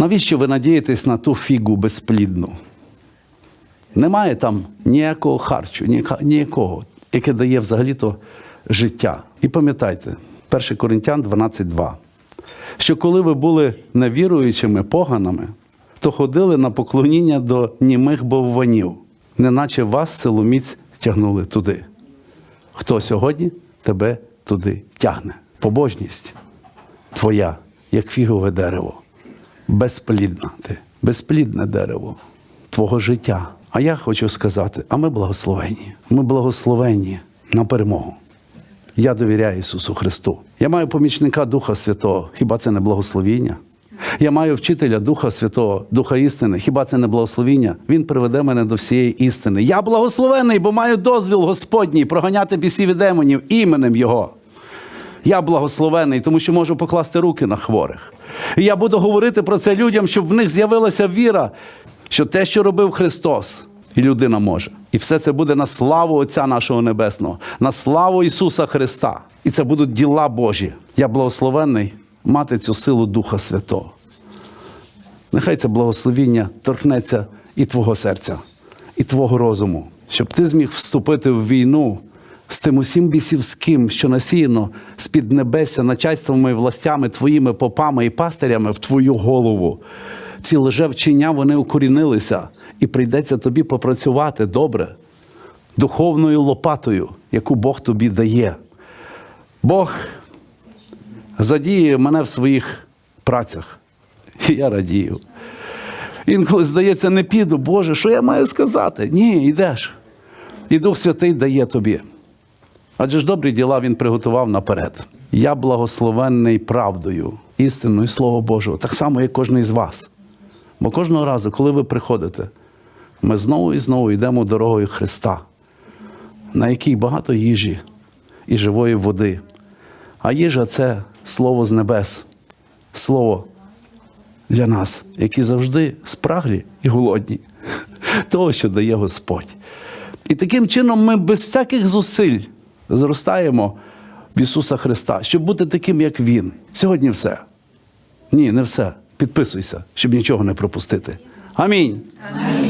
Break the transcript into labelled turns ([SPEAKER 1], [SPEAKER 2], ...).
[SPEAKER 1] Навіщо ви надієтесь на ту фігу безплідну? Немає там ніякого харчу, ніякого, яке дає взагалі-то життя. І пам'ятайте, 1 Коринтян 12.2, що коли ви були невіруючими поганами, то ходили на поклоніння до німих бовванів, неначе вас силоміць тягнули туди. Хто сьогодні тебе туди тягне? Побожність твоя, як фігове дерево. Безплідна безплідне дерево твого життя. А я хочу сказати: а ми благословені. Ми благословені на перемогу. Я довіряю Ісусу Христу. Я маю помічника Духа Святого. Хіба це не благословіння? Я маю вчителя Духа Святого, Духа істини. Хіба це не благословіння? Він приведе мене до всієї істини. Я благословений, бо маю дозвіл Господній проганяти бісів і демонів іменем Його. Я благословений, тому що можу покласти руки на хворих. І я буду говорити про це людям, щоб в них з'явилася віра, що те, що робив Христос, і людина може. І все це буде на славу Отця нашого Небесного, на славу Ісуса Христа. І це будуть діла Божі. Я благословений мати цю силу Духа Святого. Нехай це благословіння торкнеться і твого серця, і твого розуму, щоб ти зміг вступити в війну з тим усім бісівським, що насіяно з-під небеся начальствами властями, твоїми попами і пастирями в твою голову. Ці лжевчення вони укорінилися, і прийдеться тобі попрацювати добре, духовною лопатою, яку Бог тобі дає. Бог задіє мене в своїх працях. І я радію. Інколи здається, не піду, Боже, що я маю сказати? Ні, йдеш. І Дух Святий дає тобі. Адже ж добрі діла Він приготував наперед. Я благословенний правдою, істиною Слово Божого, так само, як кожен із вас. Бо кожного разу, коли ви приходите, ми знову і знову йдемо дорогою Христа, на якій багато їжі і живої води. А їжа це слово з небес, слово для нас, які завжди спраглі і голодні, того, що дає Господь. І таким чином ми без всяких зусиль зростаємо в Ісуса Христа, щоб бути таким, як Він. Сьогодні все. Ні, не все. Підписуйся, щоб нічого не пропустити. Амінь.
[SPEAKER 2] Амінь.